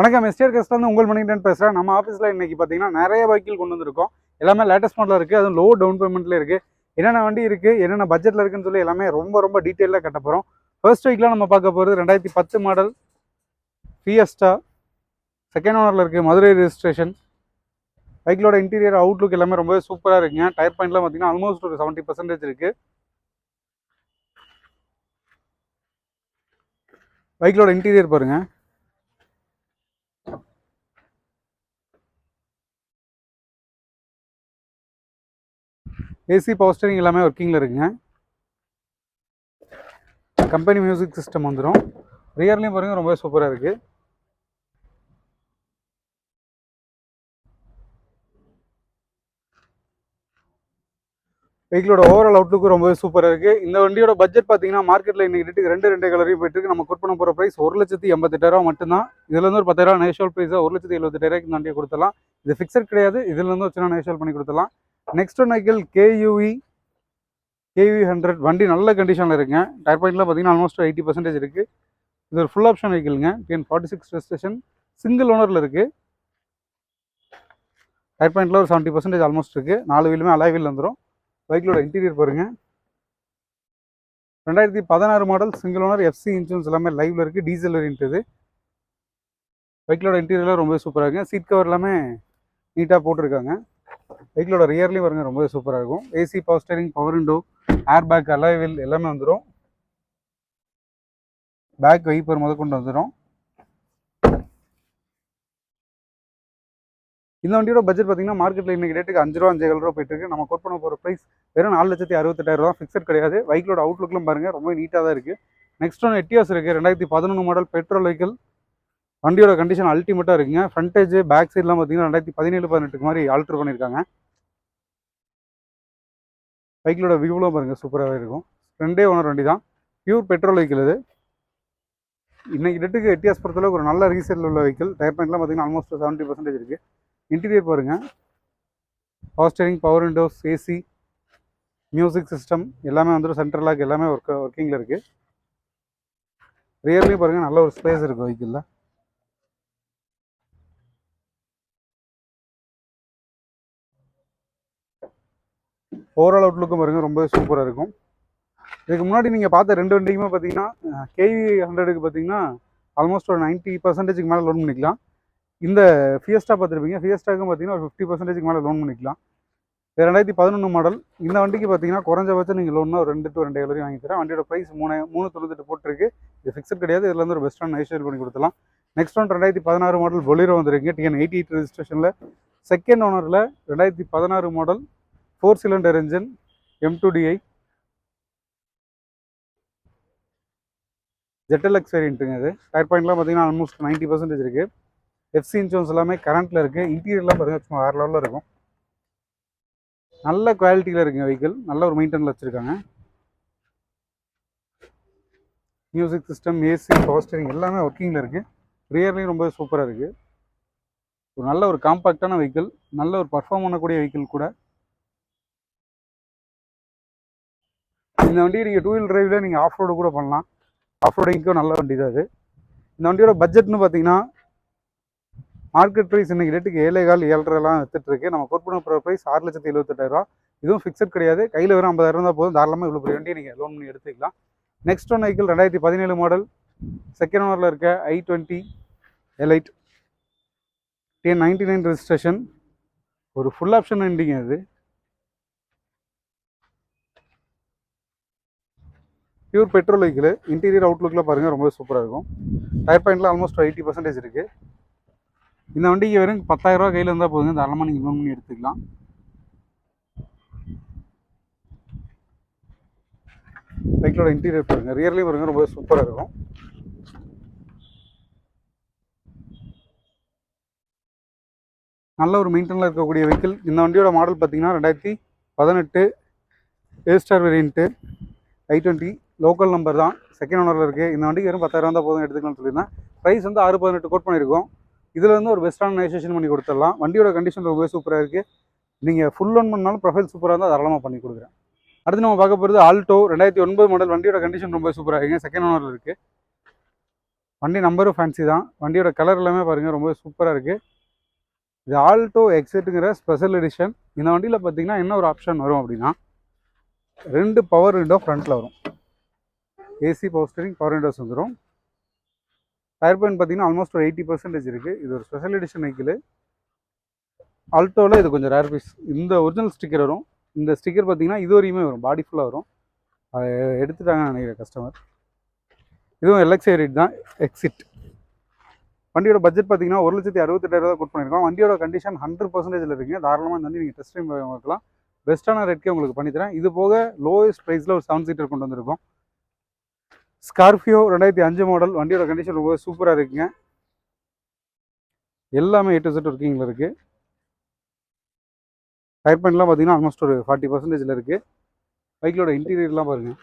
வணக்கம். எஸ்டிஆர் கஸ்ட் வந்து உங்கள் மணிகண்டன் பேசுகிறேன் நம்ம ஆஃபீஸில் இன்னைக்கு பார்த்தீங்கன்னா நிறைய வெஹிக்கிள் கொண்டு வந்திருக்கோம். எல்லாமே லேட்டஸ்ட் மாடலில் இருக்குது அதுவும் லோ டவுன் பேமெண்ட்டில் இருக்குது என்னென்ன வண்டி இருக்குது என்னென்ன பட்ஜெட்டில் இருக்குன்னு சொல்லி எல்லாமே ரொம்ப ரொம்ப டீட்டெயிலாக கட்ட போகிறோம் ஃபர்ஸ்ட் வீக்கில் நம்ம பார்க்க போகிறது ரெண்டாயிரத்தி பத்து மாடல் ஃபியஸ்டா செகண்ட் ஓனரில் இருக்குது மதுரை ரெஜிஸ்ட்ரேஷன் பைக்கிலோட இன்டீரியர் அவுட்லுக் எல்லாமே ரொம்பவே சூப்பராக இருக்குங்க. டயர் பாயிண்ட்லாம் பார்த்தீங்கன்னா ஆல்மோஸ்ட் ஒரு செவன்ட்டி பர்சன்டேஜ் இருக்குது பைக்கிலோட இன்டீரியர் பாருங்கள் ஏசி பவர் ஸ்டேரிங் எல்லாமே ஒர்க்கிங்கில் இருக்குங்க. கம்பெனி மியூசிக் சிஸ்டம் வந்துடும் ரியர்லேயும் பாருங்கள் ரொம்ப சூப்பராக இருக்குது வெஹிக்கிளோட ஓவரால் அவுட்லுக்கு ரொம்பவே சூப்பராக இருக்குது இந்த வண்டியோட பட்ஜெட் பார்த்தீங்கன்னா மார்க்கெட்டில் இன்னைக்கு ரேட்டுக்கு ரெண்டு ரெண்டு கலரையும் போயிட்டுருக்கு. நம்ம கோட் பண்ண போகிற ப்ரைஸ் ஒரு லட்சத்தி எண்பத்தெட்டாயிரம் மட்டும்தான். இதுலேருந்து ஒரு பத்தாயிரம் நேஷுவல் ப்ரைஸாக ஒரு லட்சத்தி எழுபத்தெட்டாயிரம் இந்த வண்டியை கொடுத்தலாம் இது ஃபிக்ஸட் கிடையாது. இதுலேருந்து ஒரு நேஷுவல் பண்ணி கொடுத்தலாம் next one vehicle KUV K hundred வண்டி நல்ல கண்டிஷனில் இருக்குங்க. டயர் பாயிண்ட்லாம் பார்த்தீங்கன்னா ஆல்மோஸ்ட் எயிட்டி பர்சன்டேஜ் இருக்குது இது ஒரு full option வெஹிக்கிள்ங்க TN forty six registration single ஓனரில் இருக்குது டயர் பாயிண்ட்டில் ஒரு செவன்ட்டி பர்சன்டேஜ் ஆல்மோஸ்ட் இருக்குது நாலு வீலுமே அலாய் வீல் வந்துடும் பைக்கிலோட இன்டீரியர் பாருங்கள் ரெண்டாயிரத்தி பதினாறு model single owner FC insurance எல்லாமே லைவில் இருக்குது டீசல் வேரியன்ட் இது. பைக்கிலோட இன்டீரியர்லாம் ரொம்ப சூப்பராக இருக்குங்க. சீட் கவர் எல்லாமே நீட்டாக போட்டிருக்காங்க. வெஹிக்கிளோட ரியர்லேயும் பாருங்க ரொம்பவே சூப்பராக இருக்கும். AC power steering power window air bag அலைவில் எல்லாமே வந்துடும் பேக் வைப்பர் முத கொண்டு வந்துடும் இந்த வண்டியோட பட்ஜெட் பார்த்தீங்கன்னா மார்க்கெட்டில் இன்னைக்கு ரேட்டுக்கு அஞ்சு ரூபா அஞ்சு ரூபா போயிட்டு இருக்கு. நம்ம கோட் பண்ண போகிற ப்ரைஸ் வெறும் நாலு லட்சத்தி அறுபத்தெட்டாயிரம் ரூபா ஃபிக்ஸட் கிடையாது. பைக்கிலோட அவுட்லுக்லாம் பாருங்க ரொம்ப நீட்டாக தான் இருக்குது நெக்ஸ்ட் ஒன்று எட்டியாஸ் இருக்குது ரெண்டாயிரத்தி பதினொன்று மாடல் பெட்ரோல் வெஹிக்கிள் வண்டியோட கண்டிஷன் அல்டிமேட்டாக இருக்குங்க. ஃப்ரண்டேஜ் பேக் சைட்லாம் பார்த்தீங்கன்னா ரெண்டாயிரத்தி பதினேழு பதினெட்டுக்கு மாதிரி ஆல்ட்ரு பண்ணியிருக்காங்க பைக்கிலோட வியூலாம் பாருங்க சூப்பராகவே இருக்கும். ரெண்டே ஓனர் வண்டி தான். பியூர் பெட்ரோல் வெஹிக்கிள் இது. இன்னைக்கு டேட்டுக்கு எட்டியாஸ் பொறுத்தளவுக்கு ஒரு நல்ல ரீசேல் உள்ள வெஹிக்கிள் டயர் பாயிண்ட்லாம் பார்த்தீங்கன்னா ஆல்மோஸ்ட் செவன்ட்டி பர்சன்டேஜ் இருக்குது இன்டீரியர் பாருங்க. Power steering power windows AC music system எல்லாமே வந்துடும் சென்ட்ரல் லாக் எல்லாமே ஒர்க் ஒர்க்கிங்கில் இருக்குது ரியர்லேயும் பாருங்கள் நல்ல ஒரு ஸ்பேஸ் இருக்குது வெஹிக்கிளில் ஓவரால் அவுட்லுக்கும் பாருங்கள் ரொம்ப சூப்பராக இருக்கும். இதுக்கு முன்னாடி நீங்கள் பார்த்த ரெண்டு வண்டிக்குமே பார்த்தீங்கன்னா கேவி ஹண்ட்ரடுக்கு பார்த்தீங்கன்னா ஆல்மோஸ்ட் ஒரு நைன்ட்டி பர்சன்டேஜுக்கு மேலே லோன் பண்ணிக்கலாம். இந்த ஃபியஸ்டா பார்த்துருப்பீங்க ஃபியஸ்டாக்கும் பார்த்தீங்கன்னா ஒரு ஃபிஃப்டி பர்சன்டேஜ்க்கு மேலே லோன் பண்ணிக்கலாம். இது ரெண்டாயிரத்தி பதினொன்று மாடல் இந்த வண்டிக்கு பார்த்தீங்கன்னா குறைஞ்சபட்சம் நீங்கள் லோன்னா ஒரு ரெண்டு டு ரெண்டு வரையும் வாங்கி தரேன். வண்டியோட ப்ரைஸ் மூணு மூணு தொண்ணூத்தெட்டு போட்டிருக்கு. இது ஃபிக்ஸட் கிடையாது. இதுலேருந்து ஒரு பெஸ்ட்டான நைஷேர் பண்ணி கொடுத்துலாம் நெக்ஸ்ட் ஒன் ரெண்டாயிரத்தி பதினாறு மாடல் பொலிரோ வந்துருக்கு. டிஎன் எயிட்டி எயிட் ரெஜிஸ்ட்ரேஷனில் செகண்ட் ஓனரில் ரெண்டாயிரத்தி பதினாறு model four cylinder engine M two DI ஜெட்டலக்ஸ் வேரியண்ட்டுங்க இது. டயர் பாயிண்ட்லாம் பார்த்தீங்கன்னா ஆல்மோஸ்ட் நைன்ட்டி பர்சன்டேஜ் இருக்குது எஃப்சி இன்சூரன்ஸ் எல்லாமே கரண்ட்டில் இருக்குது இன்டீரியர்லாம் பார்த்தீங்கன்னா சும்மா வேறு லெவலில் இருக்கும். நல்ல குவாலிட்டியில் இருக்குங்க வெஹிக்கிள் நல்ல ஒரு மெயின்டெனில் வச்சுருக்காங்க. Music system AC power steering எல்லாமே ஒர்க்கிங்கில் இருக்குது ரியர்லேயும் ரொம்ப சூப்பராக இருக்குது ஒரு நல்ல ஒரு காம்பாக்டான வெஹிக்கிள் நல்ல ஒரு பர்ஃபார்ம் பண்ணக்கூடிய வெஹிக்கிள் கூட. இந்த வண்டியை நீங்கள் டூ வீல் டிரைவில் நீங்கள் ஆஃப் ரோடு கூட பண்ணலாம். ஆஃப் ரோடிங்க்கும் நல்ல வண்டி தான் அது. இந்த வண்டியோட பட்ஜெட்னு பார்த்தீங்கன்னா மார்க்கெட் ப்ரைஸ் இன்னைக்கு ரேட்டுக்கு ஏழை கால் ஏழரைலாம் வித்துட்டுருக்கு நம்ம கொடுப்பின போகிற ப்ரைஸ் ஆறு லட்சத்தி எழுபத்தெட்டாயிரம் இதுவும் ஃபிக்ஸட் கிடையாது. கையில் வெறும் ஐம்பதாயிரம் தான் போதும். தாராளமாக இவ்வளோ பெரிய வண்டியை நீங்கள் லோன் பண்ணி எடுத்துக்கலாம். நெக்ஸ்ட் ஒன் வெஹிக்கிள் ரெண்டாயிரத்தி பதினேழு மாடல் செகண்ட் ஓனரில் இருக்க i twenty elite TN ninety nine registration ஒரு ஃபுல் ஆப்ஷன் வண்டிங்க அது. பியூர் பெட்ரோல் வெஹிக்கிள் இன்டீரியர் அவுட்லுக்கில் பாருங்கள் ரொம்ப சூப்பராக இருக்கும். டயர் பாயிண்ட்டில் ஆல்மோஸ்ட் எயிட்டி பர்சன்டேஜ் இருக்குது இந்த வண்டிக்கு வெறும் பத்தாயிரரூவா ரூபா கையில் இருந்தால் போதுங்க. தாராளமாக நீங்கள் லோன் பண்ணி எடுத்துக்கலாம். பைக்கிலோட இன்டீரியர் பாருங்கள் ரியர்லேயும் பாருங்க ரொம்ப சூப்பராக இருக்கும். நல்ல ஒரு மெயின்டெனில் இருக்கக்கூடிய வெஹிக்கிள் இந்த வண்டியோட மாடல் பார்த்தீங்கன்னா ரெண்டாயிரத்தி பதினெட்டு A star variant i twenty local number தான். செகண்ட் ஓனரில் இருக்குது இந்த வண்டிக்கு வெறும் பத்தாயிரம் தான் போதும் எடுத்துக்கலாம்னு சொல்லியிருந்தேன். ப்ரைஸ் வந்து ஆறு பதினெட்டு கோட் பண்ணியிருக்கோம். இதில் வந்து ஒரு பெஸ்ட்டான நெகோசியேஷன் பண்ணி கொடுத்துடலாம். வண்டியோட கண்டிஷன் ரொம்பவே சூப்பராக இருக்குது நீங்கள் ஃபுல் லோன் பண்ணாலும் ப்ரொஃபைல் சூப்பராக இருந்தால் தாராளமாக பண்ணி கொடுக்குறேன். அடுத்து நம்ம பார்க்க போகிறது ஆல்டோ ரெண்டாயிரத்தி ஒன்பது மாடல் வண்டியோட கண்டிஷன் ரொம்ப சூப்பராக இருக்குது செகண்ட் ஓனரில் இருக்குது வண்டி நம்பரும் ஃபேன்சி தான். வண்டியோட கலர் எல்லாமே பாருங்கள் ரொம்ப சூப்பராக இருக்குது இது ஆல்டோ எக்ஸெட்டுங்கிற ஸ்பெஷல் எடிஷன் இந்த வண்டியில் பார்த்தீங்கன்னா என்ன ஒரு ஆப்ஷன் வரும் அப்படின்னா ரெண்டு பவர் விண்டோ ஃப்ரண்ட்டில் வரும். AC power steering power windows வந்துடும் டயர் பாயிண்ட் பார்த்தீங்கன்னா ஆல்மோஸ்ட் ஒரு எயிட்டி பர்சன்டேஜ் இருக்குது இது ஒரு ஸ்பெஷல் எடிஷன் வெஹிக்கிள் ஆல்டோவில் இது கொஞ்சம் ரேர் பீஸ் இந்த ஒரிஜினல் ஸ்டிக்கர் வரும். இந்த ஸ்டிக்கர் பார்த்தீங்கன்னா இது வரையுமே வரும். பாடி ஃபுல்லாக வரும். அதை எடுத்துட்டாங்கன்னு நினைக்கிறேன் கஸ்டமர் இதுவும் எல்எக்ஸி ரேட் தான். எக்ஸிட் வண்டியோட பட்ஜெட் பார்த்தீங்கன்னா ஒரு லட்சத்தி அறுபத்தெட்டாயிரம் கோட் பண்ணியிருக்கோம் வண்டியோட கண்டிஷன் ஹண்ட்ரட் பர்சன்டேஜில் இருக்குங்க. தாராளமாக இந்த வண்டி நீங்கள் டெஸ்ட் டைம் பார்க்கலாம் பெஸ்ட்டான ரேட்கே உங்களுக்கு பண்ணித்தரேன். இது போக லோயஸ்ட் ப்ரைஸில் ஒரு செவன் சீட்டர் கொண்டு வந்திருக்கோம். ஸ்கார்பியோ ரெண்டாயிரத்தி அஞ்சு மாடல் வண்டியோட கண்டிஷன் ரொம்ப சூப்பராக இருக்குங்க. எல்லாமே எட்டு செட் ஒர்க்கிங்கில் இருக்குது டயர் பாயிண்ட்லாம் பார்த்தீங்கன்னா ஆல்மோஸ்ட் ஒரு ஃபார்ட்டி பர்சன்டேஜில் இருக்குது பைக்கிலோட இன்டீரியர்லாம் பாருங்கள்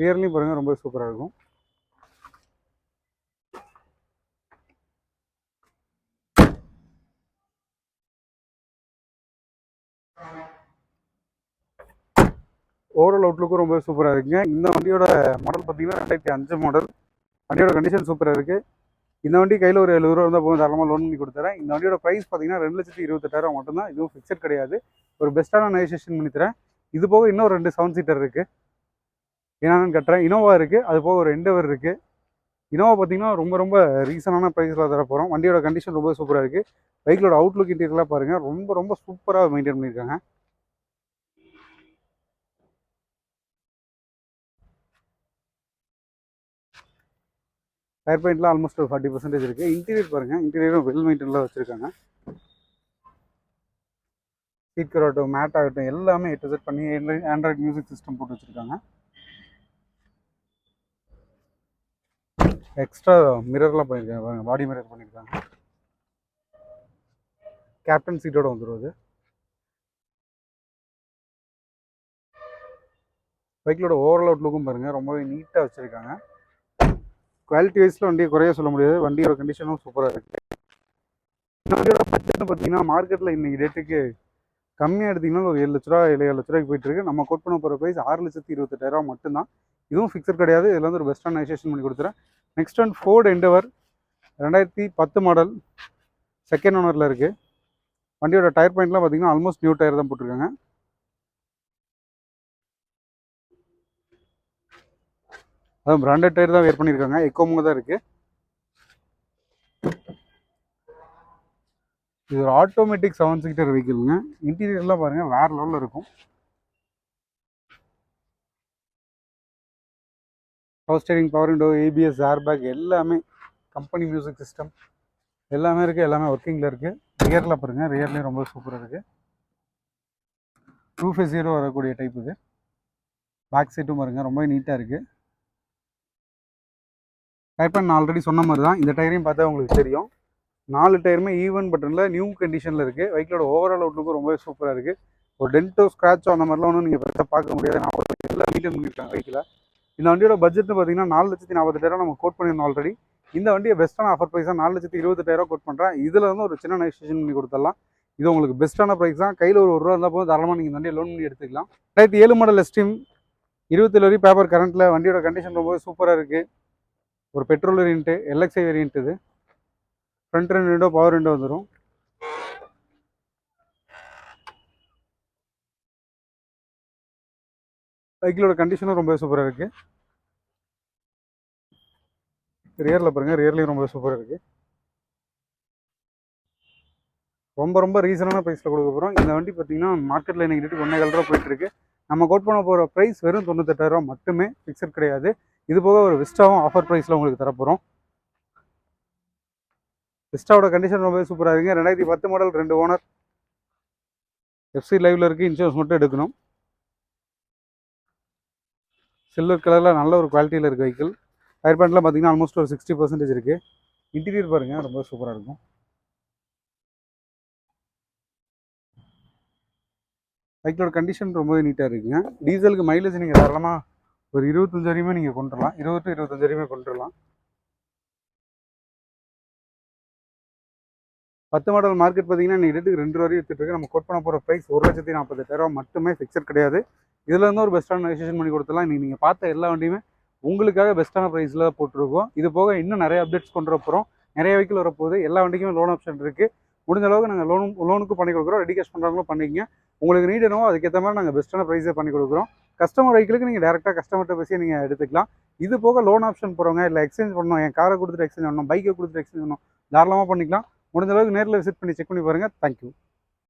ரியர்லையும் பாருங்கள் ரொம்ப சூப்பராக இருக்கும். ஓவரால் அவுட்லுக்கும் ரொம்ப சூப்பராக இருக்குங்க. இந்த வண்டியோட மாடல் பார்த்தீங்கன்னா ரெண்டாயிரத்தி அஞ்சு மாடல் வண்டியோட கண்டிஷன் சூப்பராக இருக்குது இந்த வண்டி கையில் ஒரு எழுபது ரூபா இருந்தால் போதும். தரமாக லோன் பண்ணி கொடுத்துறேன். இந்த வண்டியோட ப்ரைஸ் பார்த்தீங்கன்னா ரெண்டு லட்சத்தி இருபத்தெட்டாயிரம் மட்டும்தான். இதுவும் ஃபிக்ஸட் கிடையாது. ஒரு பெஸ்ட்டான நெகோசியேஷன் பண்ணித்தரேன் இது போக இன்னும் ரெண்டு செவன் சீட்டர் இருக்குது என்னென்னு கட்டுறேன் இனோவா இருக்குது அது போக ஒரு எண்டவர் இருக்குது இனோவா பார்த்தீங்கன்னா ரொம்ப ரொம்ப ரீசனான ப்ரைஸில் தர போகிறோம் வண்டியோட கண்டிஷன் ரொம்ப சூப்பராக இருக்குது பைக்கிலோட அவுட்லுக் இன்டீரியர்லாம் பாருங்கள் ரொம்ப ரொம்ப சூப்பராக மெயின்டைன் பண்ணியிருக்காங்க. டயர் பெயிண்ட்லாம் ஆல்மோஸ்ட் ஒரு ஃபார்ட்டி பர்சன்டேஜ் இருக்குது இன்டீரியர் பாருங்கள் இன்டீரியரும் வெல் மெயின்டெயினில் வச்சுருக்காங்க. ஸ்பீக்கர் ஆகட்டும் மேட் ஆகட்டும் எல்லாமே எட்டு செட் பண்ணி ஆண்ட்ராய்ட் மியூசிக் சிஸ்டம் போட்டு வச்சுருக்காங்க. எக்ஸ்ட்ரா மிரர்லாம் பண்ணியிருக்காங்க பாருங்கள் பாடி மிரர் பண்ணியிருக்காங்க கேப்டன் சீட்டோட வந்துடும் அது. பைக்கிலோட ஓவரால் அவுட்லுக்கும் பாருங்கள் ரொம்பவே நீட்டாக வச்சுருக்காங்க. குவாலிட்டி வைஸில் வண்டியை குறைய சொல்ல முடியாது. வண்டியோட கண்டிஷனும் சூப்பராக இருக்குது இந்த வண்டியோட பட்ஜெட்னு பார்த்தீங்கன்னா மார்க்கெட்டில் இன்றைக்கி ரேட்டுக்கு கம்மியாக எடுத்திங்கன்னா ஒரு ஏழு லட்ச ரூபா ஏழு ஏழு லட்ச ரூபாய்க்கு போயிட்டு இருக்கு. நம்ம கோட் பண்ண போகிற ப்ரைஸ் ஆறு லட்சத்தி இருபத்தெட்டாயிரம் மட்டும்தான். இதுவும் ஃபிக்ஸட் கிடையாது. இதில் வந்து ஒரு பெஸ்ட்டான நெகோசியேஷன் பண்ணி கொடுத்துறேன். நெக்ஸ்ட் ஒன் ஃபோர்டு எண்டவர் ரெண்டாயிரத்தி பத்து மாடல் செகண்ட் ஓனரில் இருக்குது வண்டியோட டயர் பாயிண்ட்லாம் பார்த்தீங்கன்னா ஆல்மோஸ்ட் நியூ டயர் தான் போட்டிருக்காங்க. அதுவும் பிராண்டட் டயர் தான் வேர் பண்ணியிருக்காங்க எக்கோமோ தான் இருக்குது இது ஒரு ஆட்டோமேட்டிக் செவன் சீட்டர் வெஹிக்கிள்ங்க இன்டீரியர்லாம் பாருங்கள் வேறு லெவலில் இருக்கும். Power steering power window ABS air bag எல்லாமே கம்பெனி மியூசிக் சிஸ்டம் எல்லாமே இருக்குது எல்லாமே ஒர்க்கிங்கில் இருக்குது ரியரில் பாருங்கள் ரியர்லேயும் ரொம்ப சூப்பராக இருக்குது டூ ஃபைவ் ஜீரோ வரக்கூடிய டைப் இது. பேக் சீட்டும் பாருங்கள் ரொம்ப நீட்டாக இருக்குது டயர் நான் ஆல்ரெடி சொன்ன மாதிரி தான் இந்த டயரையும் பார்த்தா உங்களுக்கு தெரியும். நாலு டயருமே ஈவன் பட்டனில் நியூ கண்டிஷனில் இருக்குது பைக்கோட ஓவரால் அவுட்லுக்கும் ரொம்ப சூப்பராக இருக்குது ஒரு டென்ட்டோ ஸ்க்ராச்சோ அந்த மாதிரிலாம் ஒன்றும் நீங்கள் பெருசாக பார்க்க முடியாது. நான் ஒரு எல்லாம் மெயின்டைன் பண்ணியிருக்கேன் பைக்கில் இந்த வண்டியோட பட்ஜெட்னு பார்த்தீங்கன்னா நாலு லட்சத்தி நாற்பத்தெட்டாயிரம் நம்ம கோட் பண்ணியிருந்தோம் ஆல்ரெடி இந்த வண்டியை பெஸ்ட்டான ஆஃபர் ப்ரைஸாக நாலு லட்சத்தி இருபத்தெட்டாயிரம் கோட் பண்ணுறேன் இதில் வந்து ஒரு சின்ன நெகோசியேஷன் பண்ணி கொடுத்துடலாம். இது உங்களுக்கு பெஸ்ட்டான ப்ரைஸ் தான். கையில் ஒரு ரூபா இருந்தால் போதும். தாராளமாக நீங்கள் இந்த வண்டியை லோன் பண்ணி எடுத்துக்கலாம். ரெண்டாயிரத்தி ஏழு மாடல் எஸ்டீம் இருபத்தேழு வரையும் பேப்பர் கரண்ட்டில் வண்டியோட கண்டிஷன் ரொம்பவே சூப்பராக இருக்குது ஒரு பெட்ரோல் வேரியண்ட்டு எல்எக்ஸ்ஐ வேரியண்ட் இது. ஃப்ரண்ட் ரெண்டு விண்டோ பவர் விண்டோ வந்துடும் பைக்கிலோட கண்டிஷனும் ரொம்ப சூப்பராக இருக்குது ரியரில் பாருங்கள் ரியர்லேயும் ரொம்ப சூப்பராக இருக்குது ரொம்ப ரொம்ப ரீசனான ப்ரைஸில் கொடுக்க போகிறோம் இந்த வண்டி பார்த்தீங்கன்னா மார்க்கெட்டில் இன்னைக்கு ஒன்றே ரூபா போயிட்டுருக்கு நம்ம கோட் பண்ண போகிற ப்ரைஸ் வெறும் தொண்ணூத்தெட்டாயிரரூவா மட்டுமே ஃபிக்ஸட் கிடையாது. இது போக ஒரு விஸ்டாவும் ஆஃபர் ப்ரைஸில் உங்களுக்கு தரப்போகிறோம் விஸ்டாவோட கண்டிஷன் ரொம்ப சூப்பராக இருக்குங்க. ரெண்டாயிரத்தி பத்து மாடல் ரெண்டு ஓனர் எஃப்சி லைவில் இருக்குது இன்சூரன்ஸ் மட்டும் எடுக்கணும். சில்வர் கலரில் நல்ல ஒரு குவாலிட்டியில் இருக்குது வெஹிக்கிள் டயர் பேண்ட்லாம் பார்த்தீங்கன்னா ஆல்மோஸ்ட் ஒரு சிக்ஸ்டி பர்சன்டேஜ் இருக்குது இன்டீரியர் பாருங்கள் ரொம்ப சூப்பராக இருக்கும். பைக்கோட கண்டிஷன் ரொம்பவே நீட்டாக இருக்குங்க. டீசலுக்கு மைலேஜ் நீங்கள் தாராளமாக ஒரு இருபத்தஞ்சு வரையுமே நீங்கள் கொண்டுடலாம் இருபது டு இருபத்தஞ்சு வரையுமே கொண்டுடலாம் பத்து மாடல் மார்க்கெட் பார்த்தீங்கன்னா நீங்கள் ரேட்டுக்கு ரெண்டு வரையும் வித்துட்டு நம்ம கோட் பண்ண போகிற ப்ரைஸ் ஒரு லட்சத்தி நாற்பத்தெட்டாயிரம் மட்டுமே ஃபிக்ஸட் கிடையாது. இதுல இருந்து ஒரு பெஸ்ட்டான ரெஜிஸ்ட்ரேஷன் பண்ணி கொடுத்துலாம் இன்றைக்கி நீங்கள் பார்த்த எல்லா வண்டியுமே உங்களுக்காக பெஸ்ட்டான ப்ரைஸில் தான் போட்டிருக்கோம். இது போக இன்னும் நிறைய அப்டேட்ஸ் கொண்டு வரப்போகிறோம் நிறைய வெஹிக்கிள் வரப்போகுது. எல்லா வண்டிக்குமே லோன் ஆப்ஷன் இருக்குது முடிஞ்ச அளவுக்கு நாங்கள் லோனும் லோனுக்கும் பண்ணி கொடுக்குறோம். ரெடி கேஷ் பண்ணுறவங்களும் பண்ணிக்கங்க. உங்களுக்கு நீட் என்னவோ அதுக்கேற்ற மாதிரி நாங்கள் பெஸ்ட்டான ப்ரைஸே பண்ணி கொடுக்குறோம். கஸ்டமர் வெஹிக்கிளுக்கு நீங்கள் டேரெக்டாக கஸ்டமர்கிட்ட பேசி நீங்கள் எடுத்துக்கலாம். இது போக லோன் ஆப்ஷன் போகிறவங்க இல்லை எக்ஸ்சேஞ்ச் பண்ணணும். என் காரை கொடுத்துட்டு எக்ஸ்சேஞ்ச் பண்ணணும். பைக்கை கொடுத்துட்டு எக்ஸ்சேஞ்ச் பண்ணணும். தாராளமாக பண்ணிக்கலாம். முடிஞ்ச அளவுக்கு நேரில் விசிட் பண்ணி செக் பண்ணி பாருங்கள் தேங்க்யூ